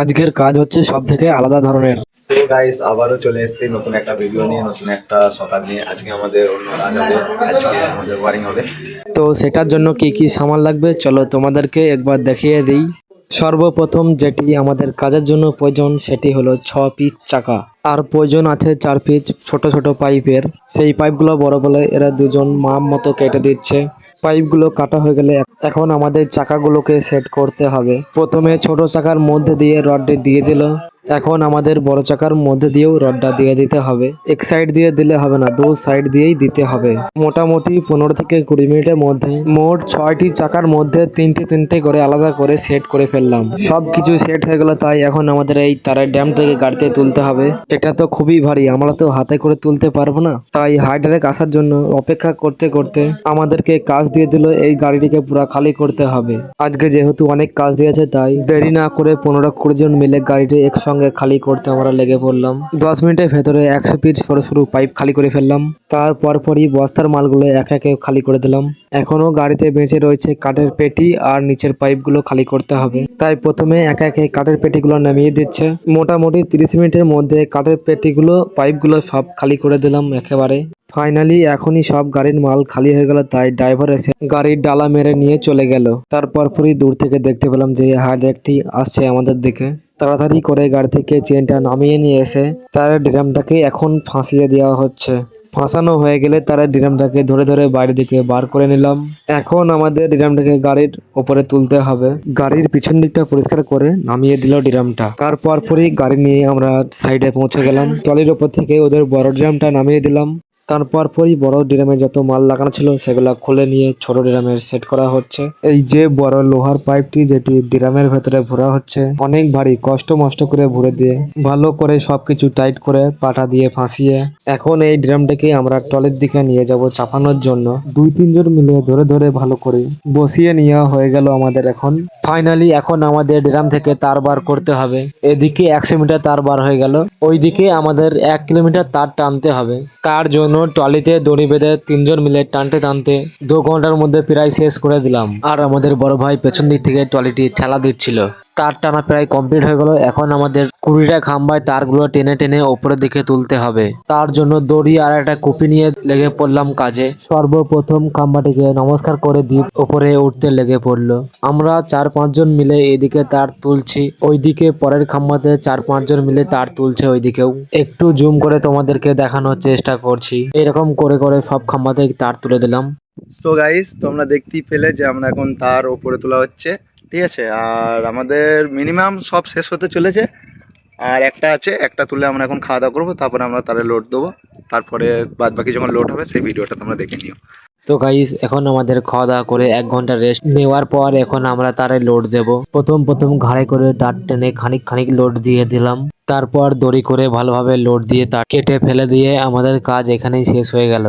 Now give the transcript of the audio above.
আজকের কাজ হচ্ছে সব থেকে আলাদা ধরনের। সো গাইস আবারও চলে এসেছি নতুন একটা ভিডিও নিয়ে নতুন একটা সকাল নিয়ে। আজকে আমাদের অন্য কাজ হবে আজকে আমাদের ওয়ারিং হবে। তো সেটার জন্য কি কি সামান লাগবে? চলো তোমাদেরকে একবার দেখিয়ে দিই। সর্বপ্রথম যেটি আমাদের কাজের জন্য প্রয়োজন সেটি হলো ছ পিস চাকা। আর প্রয়োজন আছে চার পিস ছোট ছোট পাইপের সেই পাইপগুলো বড় বলে এরা দুজন মাম মতো কেটে দিচ্ছে। পাইপগুলো কাটা হয়ে গেলে এখন আমাদের চাকাগুলোকে সেট করতে হবে। প্রথমে ছোট চাকার মধ্যে দিয়ে রডটি দিয়ে দিল। এখন আমাদের বড় চাকার মধ্যে দিয়েও রডটা দিয়ে দিতে হবে। এক সাইড দিয়ে দিলে হবে না, দু সাইড দিয়েই দিতে হবে। মোটামুটি পনেরো থেকে কুড়ি মিনিটের মধ্যে মোট ছয়টি চাকার মধ্যে তিনটে তিনটে করে আলাদা করে সেট করে ফেললাম। সব কিছু সেট হয়ে গেল তাই এখন আমাদের এই তারের ড্যাম থেকে গাড়িতে তুলতে হবে। এটা তো খুবই ভারী, আমরা তো হাতে করে তুলতে পারব না। তাই হাইড্রেক আসার জন্য অপেক্ষা করতে করতে আমাদেরকে কাজ দিয়ে দিল এই গাড়িটিকে পুরো খালি করতে হবে। আজকে যেহেতু অনেক কাজ দিয়েছে তাই দেরি না করে পনেরো কুড়ি জন মিলে গাড়িটি একসঙ্গে খালি করতে আমরা লেগে পড়লাম। দশ মিনিটের ভেতরে একশো পিস সরু সরু পাইপ খালি করে ফেললাম। তারপর পরই বস্তার মালগুলো এক একে খালি করে দিলাম। এখনও গাড়িতে বেঁচে রয়েছে কাঠের পেটি আর নিচের পাইপগুলো খালি করতে হবে। তাই প্রথমে এক একে কাঠের পেটিগুলো নামিয়ে দিচ্ছে। মোটামুটি তিরিশ মিনিটের মধ্যে কাঠের পেটিগুলো, পাইপগুলো সব খালি করে দিলাম একেবারে। ফাইনালি এখনই সব গাড়ির মাল খালি হয়ে গেল, তাই ড্রাইভার এসে গাড়ির ডালা মেরে নিয়ে চলে গেল। তারপর পরই দূর থেকে দেখতে পেলাম যে হাইড্রেকটি আসছে আমাদের দিকে। তাড়াতাড়ি করে গাড়ি থেকে চেনটা নামিয়ে নিয়ে এসে তার ড্রামটাকে এখন ফাঁসিয়ে দেওয়া হচ্ছে। ফাঁসানো হয়ে গেলে তারা ড্রামটাকে ধরে ধরে বাইরে দিকে বার করে নিলাম। এখন আমাদের ড্রামটাকে গাড়ির ওপরে তুলতে হবে। গাড়ির পিছন দিকটা পরিষ্কার করে নামিয়ে দিল ড্রামটা। তারপর পরই গাড়ি নিয়ে আমরা সাইডে পৌঁছে গেলাম। টলির ওপর থেকে ওদের বড় ড্রামটা নামিয়ে দিলাম। তারপর পরই বড় ড্রামে যত মাল লাগানো ছিল, সেগুলো খুলে নিয়ে ছোট ড্রামে সেট করা হচ্ছে। এই যে বড় লোহার পাইপটি, যেটি ড্রামের ভেতরে ভরা হচ্ছে, অনেক ভারী, কষ্ট মষ্ট করে ভরে দিয়ে, ভালো করে সবকিছু টাইট করে পাটা দিয়ে ফাঁসিয়ে এখন এই ড্রামটাকে আমরা টলের দিকে নিয়ে যাব চাপানোর জন্য। দুই তিনজন মিলে ধরে ধরে ভালো করে বসিয়ে নেওয়া হয়ে গেল আমাদের এখন। ফাইনালি এখন আমাদের ড্রাম থেকে তার বার করতে হবে। এদিকে একশো মিটার তার বার হয়ে গেল। ওইদিকে আমাদের এক কিলোমিটার তার টানতে হবে। তার জন্য ট্রলিতে দড়ি বেঁধে তিনজন মিলে টানতে টানতে দু ঘণ্টার মধ্যে প্রায় শেষ করে দিলাম। আর আমাদের বড় ভাই পেছন দিক থেকে ট্রলিটি ঠেলা দিচ্ছিল। তার টানা প্রায় কমপ্লিট হয়ে গেল। এখন আমাদের কুড়িটা খাম্বায় তারগুলো টেনে টেনে ওপরের দিকে তুলতে হবে। তার জন্য দড়ি আর একটা কুপি নিয়ে লেগে পড়লাম কাজে। সর্বপ্রথম খাম্বাটিকে নমস্কার করে দ্বীপ ওপরে উঠতে লেগে পড়ল। আমরা চার পাঁচজন মিলে এদিকে তার তুলছি, ওইদিকে পরের খাম্বাতে চার পাঁচজন মিলে তার তুলছে ওইদিকেও। একটু জুম করে তোমাদেরকে দেখানোর চেষ্টা করছি। এরকম করে করে সব খাম্বাতে তার তুলে দিলাম। সো গাইস তোমরা দেখতেই পেলে যে আমরা এখন তার ওপরে তোলা হচ্ছে। ঠিক আছে? আর আমাদের মিনিমাম সব শেষ হতে চলেছে। আর একটা আছে, একটা তুলে আমরা এখন খাওয়া দাওয়া করব, তারপরে আমরা তারে লোড দেবো। তারপরে বাদ বাকি যখন লোড হবে, সেই ভিডিওটা তোমরা দেখে নিও। তো গাইস এখন আমাদের খাওয়া দাওয়া করে এক ঘণ্টা রেস্ট নেওয়ার পর এখন আমরা তারে লোড দেব। প্রথম প্রথম ঘাড়ে করে তার টেনে খানিক খানিক লোড দিয়ে দিলাম। তারপর দড়ি করে ভালোভাবে লোড দিয়ে তার কেটে ফেলে দিয়ে আমাদের কাজ এখানেই শেষ হয়ে গেল।